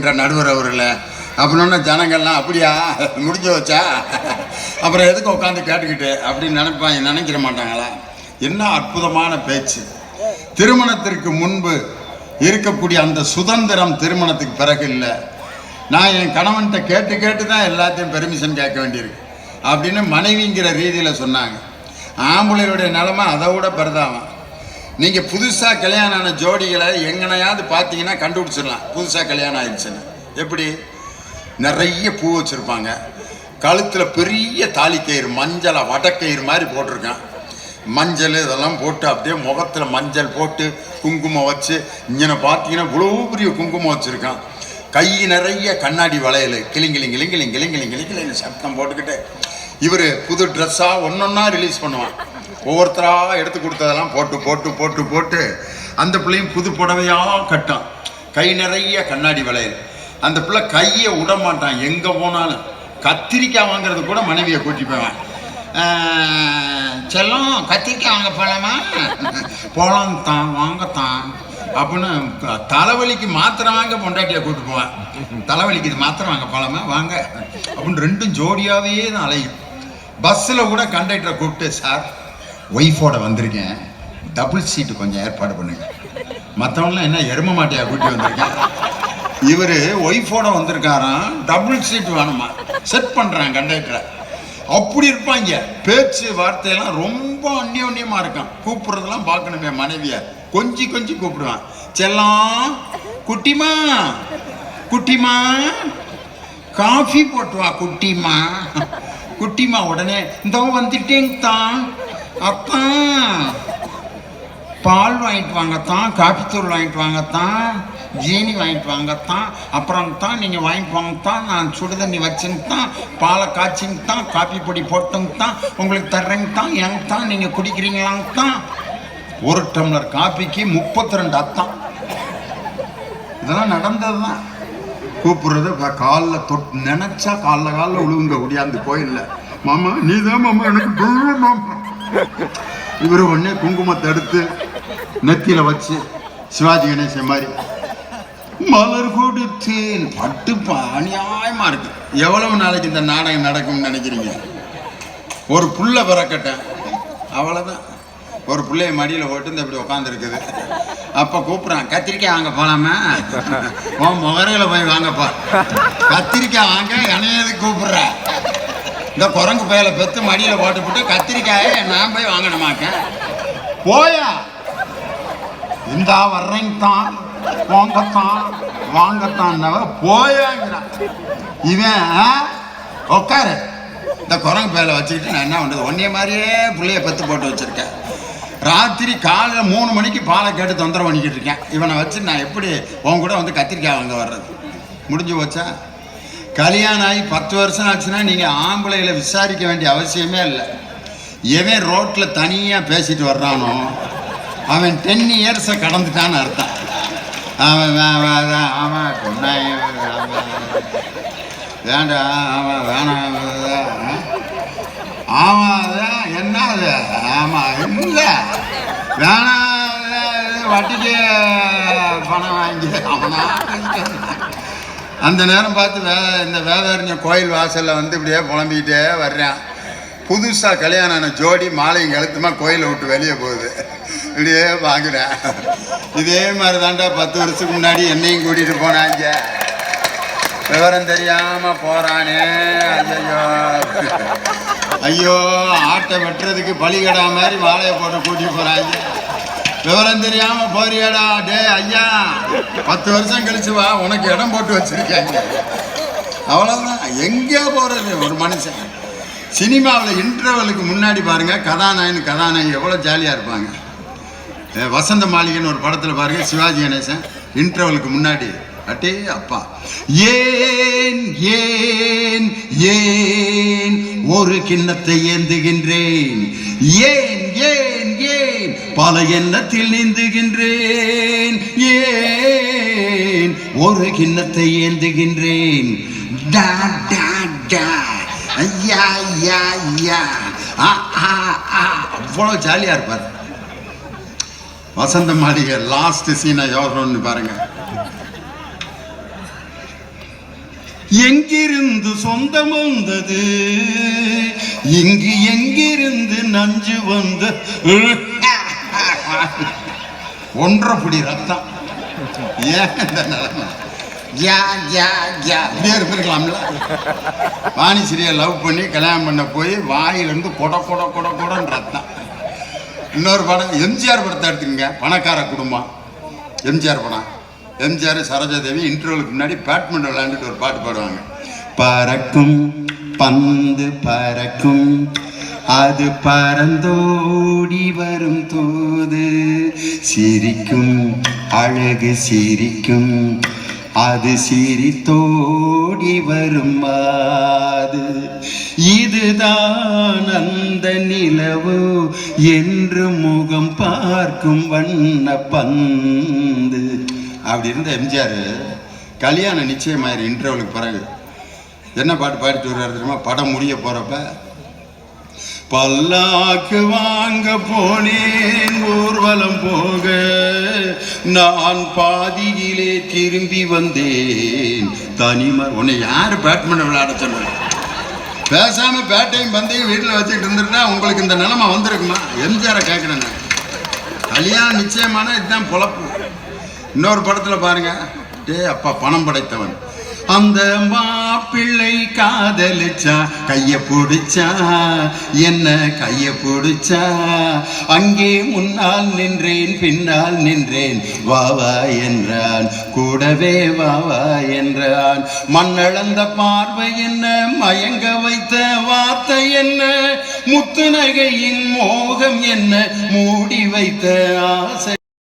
இருக்கின்ற நடுவர் அவர்கள. அப்படின்னா ஜனங்கள்லாம் அப்படியா? முடிஞ்சு வச்சா அப்புறம் எதுக்கு உட்காந்து கேட்டுக்கிட்டு? அப்படின்னு நினைப்பாங்க நினைக்கிற மாட்டாங்களா? என்ன அற்புதமான பேச்சு. திருமணத்திற்கு முன்பு இருக்கக்கூடிய அந்த சுதந்திரம் திருமணத்துக்கு பிறகு இல்லை. நான் என் கணவன்கிட்ட கேட்டு கேட்டு தான் எல்லாத்தையும் பெர்மிஷன் கேட்க வேண்டியிருக்கு. அப்படின்னு மனைவிங்கிற ரீதியில் சொன்னாங்க. ஆம்பளையுடைய நிலமை அதை விட பரிதாபம் நீங்கள் புதுசாக கல்யாணம் ஆன ஜோடிகளை எங்கனையாவது பார்த்தீங்கன்னா கண்டுபிடிச்சிடலாம். புதுசாக கல்யாணம் ஆயிடுச்சுன்னு எப்படி? நிறைய பூ வச்சுருப்பாங்க. கழுத்தில் பெரிய தாலிக்கயிறு மஞ்சளை வடக்கயிறு மாதிரி போட்டிருக்கான். மஞ்சள் இதெல்லாம் போட்டு அப்படியே முகத்தில் மஞ்சள் போட்டு குங்குமம் வச்சு இங்கே பார்த்தீங்கன்னா இவ்வளோ பெரிய குங்குமம் வச்சுருக்கான். கை நிறைய கண்ணாடி வளையல். கிளிங்கிளிங் கிளிங்கிளிங் கிளிங்கிளிங் கிளிங்கிளிங் சப்தம் போட்டுக்கிட்டு. இவர் புது ட்ரெஸ்ஸாக ஒன்றொன்னா ரிலீஸ் பண்ணுவான். ஒவ்வொருத்தராக எடுத்து கொடுத்ததெல்லாம் போட்டு போட்டு போட்டு போட்டு அந்த பிள்ளையும் புது புடவையாக கட்டான். கை நிறைய கண்ணாடி வளையல் அந்த பிள்ளை கையை விட மாட்டான். எங்கே போனாலும் கத்திரிக்காய் வாங்குறது கூட மனைவியை கூட்டி போவேன் செல்லம் கத்திரிக்காய் வாங்க போகலாமா போகலாம் தான் வாங்கத்தான் அப்படின்னு தலைவலிக்கு மாத்திரை வாங்க பொண்டாட்டியை கூட்டு போவேன். தலைவலிக்கு இது மாத்திரை வாங்க போகலாமா வாங்க. அப்படின்னு ரெண்டும் ஜோடியாகவே தான் அலையும். பஸ்ஸில் கூட கண்டக்டரை கூப்பிட்டு சார் ஒய்ஃபோட வந்திருக்கேன். டபுள் சீட்டு கொஞ்சம் ஏற்பாடு பண்ணுங்க. மற்றவங்களாம் என்ன எரும மாட்டையா கூட்டி வந்திருக்கேன் இவர் ஒய்ஃபோட வந்திருக்காராம். டபுள் சீட் வேணுமா? செட் பண்ணுறான் கண்டக்டரை அப்படி இருப்பாங்க. பேச்சு வார்த்தையெல்லாம் ரொம்ப அந்யோன்யமாக இருக்கான். கூப்பிட்றதெல்லாம் பார்க்கணுமே மனைவியை. கொஞ்சி கொஞ்சி கூப்பிடுவான். செல்லம் குட்டிமா குட்டிமா காஃபி போட்டுவா குட்டிமா. குட்டிமா உடனே இந்த வந்துட்டேங்க தான் அத்தான் பால் வாங்கிட்டு வாங்கத்தான் காப்பி வாங்கிட்டு வாங்கத்தான் ஜீனி வாங்கிட்டு வாங்கத்தான் அப்புறம் தான் நீங்கள் வாங்கிட்டு வாங்கத்தான் நான் சுடுதண்ணி வச்சுன்னு தான் பாலை காய்ச்சிங்க தான் காப்பி பொடி போட்டுங்க தான் உங்களுக்கு தர்றேங்க தான் எங்க தான் நீங்கள் குடிக்கிறீங்களாங்க தான் ஒரு டம்ளர் காப்பிக்கு முப்பத்தி ரெண்டு அத்தான். இதெல்லாம் நடந்தது தான் கூப்பிடுறது காலில் தொட்டு நினச்சா காலில் காலில் உழுவுங்க ஒடியாந்து கோயிலில். மாமா நீ தான் மாமா எனக்கு மாமா. இவர் ஒன்னே குங்குமத்தை எடுத்து நெத்தியில வச்சு சிவாஜி கணேசன் மாதிரி மலர் கொடுத்தேன். பட்டு பா- அநியாயமா இருக்கு. எவ்வளவு நாளைக்கு இந்த நாடகம் நடக்கும்னு நினைக்கிறீங்க? ஒரு புள்ள பிறக்கட்டேன் அவ்வளவுதான். ஒரு பிள்ளைய மடியில் போட்டு இந்த இப்படி உட்காந்துருக்குது அப்போ கூப்பிட்றான் கத்திரிக்காய் வாங்க போலாமா? உன் முகரையில போய் வாங்கப்பா. கத்திரிக்காய் வாங்க என்னையது கூப்பிடுற? இந்த குரங்கு பயல பெத்து மடியில் போட்டு போட்டு கத்திரிக்காயை நான் போய் வாங்கணுமாக்க? போயா. இந்தா வர்றேங்க தான் வாங்கத்தான் வாங்கத்தான்னவ போயாங்கிறான் இவன் உட்காரு இந்த குரங்கு பயலை வச்சுக்கிட்டு நான் என்ன பண்ணுறது ஒன்றைய மாதிரியே பிள்ளைய பத்து போட்டு வச்சுருக்கேன். ராத்திரி காலையில் மூணு மணிக்கு பாலை கேட்டு தொந்தரவு பண்ணிக்கிட்டு இருக்கேன். இவனை வச்சு நான் எப்படி உன் கூட வந்து கத்திரிக்காய் வாங்க வர்றது? முடிஞ்சு போச்சா? கல்யாணம் ஆகி பத்து வருஷம் ஆச்சுன்னா நீங்கள் ஆம்பளைகளை விசாரிக்க வேண்டிய அவசியமே இல்லை. எவன் ரோட்டில் தனியாக பேசிட்டு வர்றானோ அவன் டென் இயர்ஸை கடந்துட்டான்னு அர்த்தம். அவன் வே- அவன் கொண்டாய் வேண்டாம் அவன் வேணாம் ஆமாம் என்ன அது ஆமாம் இல்லை. வேணாம் வட்டிக்கு பணம் வாங்கி அவனா? அந்த நேரம் பார்த்து வே இந்த வேதாரண்யம் கோயில் வாசலில் வந்து இப்படியே புலம்பிக்கிட்டே வர்றேன் புதுசாக கல்யாணம் ஆன ஜோடி மாலையும் கழுத்துமா கோயிலை விட்டு வெளியே போகுது. இப்படியே பார்க்குறேன் இதே மாதிரி தாண்டா பத்து வருஷத்துக்கு முன்னாடி என்னையும் கூட்டிகிட்டு போனாங்க விவரம் தெரியாம போறானே. ஐயோ ஐயோ ஆட்டை வெட்டுறதுக்கு பலிகடா மாதிரி மாலையை போட்டு கூட்டிட்டு போறாங்க. விவரம் தெரியாம போறியாடா டே ஐயா. பத்து வருஷம் கழிச்சு வா உனக்கு இடம் போட்டு வச்சிருக்காங்க அவ்வளவுதான். எங்கேயோ போறது ஒரு மனுஷன். சினிமாவில் இன்டர்வலுக்கு முன்னாடி பாருங்க கதாநாயகன் கதாநாயகி எவ்வளோ ஜாலியாக இருப்பாங்க. வசந்த மாளிகைன்னு ஒரு படத்தில் பாருங்க சிவாஜி கணேசன். இன்டர்வலுக்கு முன்னாடி. அட்டே அப்பா. ஏன் ஏன் ஏன் ஒரு கிண்ணத்தை ஏந்துகின்றேன்? ஏன் ஏன் ஏன் பல எண்ணத்தில் நீந்துகின்றேன்? ஏன் ஒரு கிண்ணத்தை ஏந்துகின்றேன்? டா டா டா. ஐயா ஐயா ஐயா. ஆ ஆ ஆ. அவ்வளோ ஜாலியாக இருப்பார். வசந்த மாளிகை லாஸ்ட் சீனை யோசனை பாருங்க. எங்கிருந்து சொந்தம் வந்தது? இங்கு எங்கிருந்து நஞ்சு வந்த ஒன்றரை புடி ரத்தம். ஏன் இந்த நிலைமை? யா வாணிஸ்ரீயை லவ் பண்ணி கல்யாணம் பண்ண போய் வாயிலிருந்து கொட கொட கொட கொடன்னு ரத்தம். இன்னொரு படம் எம்ஜிஆர் படத்தை எடுத்துக்கங்க. பணக்கார குடும்பம். எம்ஜிஆர் படம். எம்ஜிஆர் சரோஜாதேவி இன்டர்வலுக்கு முன்னாடி பேட்மிண்டன் விளையாண்டுட்டு ஒரு பாட்டு பாடுவாங்க. பறக்கும் பந்து பறக்கும் அது பறந்தோடி வரும் தோது. சிரிக்கும் அழகு சிரிக்கும் அது சிரித்தோடி வரும் அது இதுதான் அந்த நிலவு என்று முகம் பார்க்கும் வண்ண பந்து. அப்படி இருந்த எம்ஜிஆர் கல்யாணம் நிச்சயமாயிரு இன்டர்வலுக்கு பிறகு. என்ன பாட்டு பாடிட்டு வருவார் தெரியுமா? படம் முடிய போகிறப்ப பல்லாக்கு வாங்க போனேன் ஊர்வலம் போக நான் பாதியிலே திரும்பி வந்தேன். தனிமர் உன்னை யார் பேட்மிண்டன் விளையாட சொன்னாங்க? பேசாம பேட்டையும் பந்தையும் வீட்டில் வச்சுக்கிட்டு இருந்துட்டா உங்களுக்கு இந்த நிலைமை வந்திருக்குமா? எம்ஜிஆரை கேட்குறேன் கல்யாணம் நிச்சயமான இதுதான் பொழப்பு. இன்னொரு படத்துல பாருங்க. டே அப்பா பணம் படைத்தவன். அந்த மாப்பிள்ளை காதலிச்சா கைய பிடிச்சா? என்ன கைய பிடிச்சா? அங்கே முன்னால் நின்றேன் பின்னால் நின்றேன். வா வா என்றான். கூடவே வா வா என்றான். மண்ணளந்த பார்வை என்ன? மயங்க வைத்த வார்த்தை என்ன? முத்து நகையின் மோகம் என்ன? மூடி வைத்த ஆசை